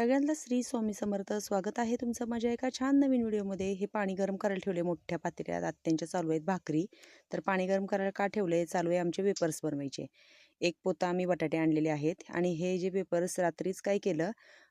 सगळ्यांना श्री स्वामी समर्थ. स्वागत आहे तुमचं माझ्या एका छान नवीन व्हिडिओमध्ये. हे पाणी गरम करायला ठेवले मोठ्या पातेल्यात. आत्यांच्या चालू आहेत भाकरी. तर पाणी गरम करायला का ठेवले चालू आहे आमचे वेपर्स बनवायचे. एक पोता आम्ही बटाटे आणलेले आहेत आणि हे जे वेपर्स रात्रीच काय केलं?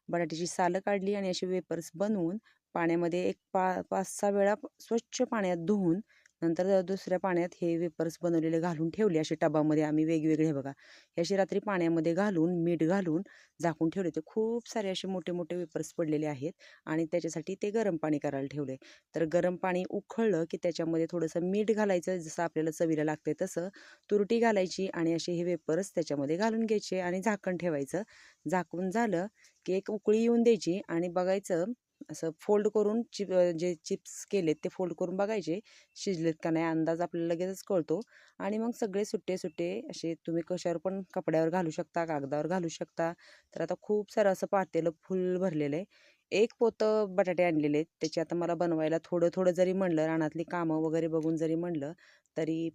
बटाट्याची सालं काढली आणि असे वेपर्स बनवून पाण्यामध्ये एक पा पाच सहा वेळा स्वच्छ पाण्यात धुवून नंतर दुसऱ्या पाण्यात हे वेपर्स बनवलेले घालून ठेवले असे टबामध्ये आम्ही वेगवेगळे बघा. हे असे रात्री पाण्यामध्ये घालून मीठ घालून झाकून ठेवले. ते खूप सारे असे मोठे मोठे वेपर्स पडलेले आहेत आणि त्याच्यासाठी ते गरम पाणी करायला ठेवले. तर गरम पाणी उखळलं की त्याच्यामध्ये थोडंसं मीठ घालायचं जसं आपल्याला चवीला लागते तसं. तुरटी घालायची आणि असे हे वेपर्स त्याच्यामध्ये घालून घ्यायचे आणि झाकण ठेवायचं. झाकून झालं की एक उकळी येऊन द्यायची आणि बघायचं असं फोल्ड करून चिप जे चिप्स केलेत ते फोल्ड करून बघायचे शिजलेत का नाही अंदाज आपल्याला लगेचच कळतो. आणि मग सगळे सुट्टे सुट्टे असे तुम्ही कशावर पण कपड्यावर घालू शकता कागदावर घालू शकता. तर आता खूप सारं असं पातेलं फुल भरलेलं आहे. एक पोतं बटाटे आणलेले आहेत. त्याची आता मला बनवायला थोडं थोडं जरी म्हणलं रानातली कामं वगैरे बघून जरी म्हणलं तरी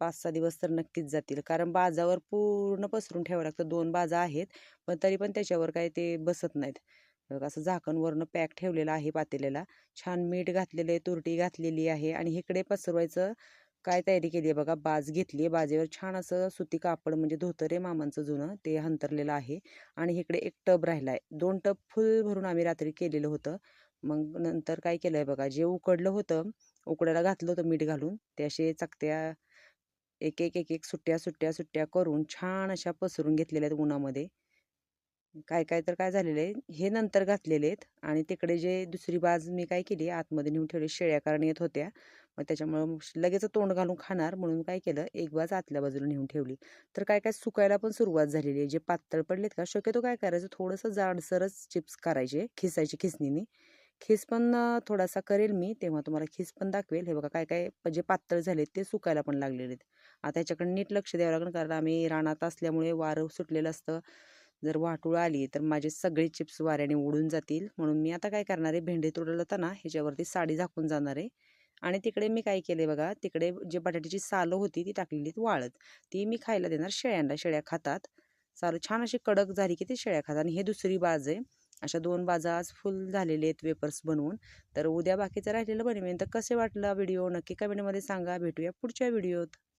पाच सहा दिवस तर नक्कीच जातील. कारण बाजावर पूर्ण पसरून ठेवावं लागतं. दोन बाजा आहेत पण तरी पण त्याच्यावर काय ते बसत नाहीत. असं झाकण वरनं पॅक ठेवलेलं आहे पातेल्याला. छान मीठ घातलेलं आहे तुरटी घातलेली आहे आणि इकडे पसरवायचं काय तयारी केली आहे बघा बाज घेतली आहे. बाजेवर छान असं सुती कापड म्हणजे धोतर आहे मामांचं जुनं ते हंतरलेलं आहे. आणि इकडे एक टब राहिला आहे दोन टब फुल भरून आम्ही रात्री केलेलं होतं. मग नंतर काय केलं आहे बघा जे उकडलं होतं उकडायला घातलं होतं मीठ घालून ते असे चकत्या एक एक एक एक सुट्ट्या सुट्ट्या सुट्ट्या करून छान अशा पसरून घेतलेल्या आहेत उन्हामध्ये. काय काय तर काय झालेलं आहे. हे नंतर घातलेले आहेत आणि तिकडे जे दुसरी बाज मी काय केली आतमध्ये नेऊन ठेवली शेळ्या कारण येत होत्या. मग त्याच्यामुळं लगेच तोंड घालून खाणार म्हणून काय केलं एक बाज आतल्या बाजूला नेऊन ठेवली. तर काय काय सुकायला पण सुरुवात झालेली आहे. जे पातळ पडलेत का शक्यतो काय करायचं थोडंसं जाडसरच चिप्स करायचे खिसायचे खिसणीने. खिस पण थोडासा करेल मी तेव्हा तुम्हाला खिस पण दाखवेल. हे बघा काय काय जे पातळ झालेत ते सुकायला पण लागलेले आहेत. आता ह्याच्याकडे नीट लक्ष द्यावं लागेल कारण आम्ही रानात असल्यामुळे वारं सुटलेलं असतं. जर वाटूळ आली तर माझे सगळे चिप्स वाऱ्याने उडून जातील. म्हणून मी आता काय करणार आहे भेंडी तुडलं ना ह्याच्यावरती साडी झाकून जाणार आहे. आणि तिकडे मी काय केले बघा तिकडे जे बटाट्याची सालं होती ती टाकलेली वाळत. ती मी खायला देणार शेळ्यांना शेळ्या खातात. सालं छान अशी कडक झाली की ते शेळ्या खातात. आणि हे दुसरी बाज आहे. अशा दोन बाजा आज फुल झालेले आहेत वेपर्स बनवून. तर उद्या बाकीचं राहिलेलं बनवेन. तर कसे वाटलं व्हिडिओ? नक्की कमेंटमध्ये सांगा. भेटूया पुढच्या व्हिडिओत.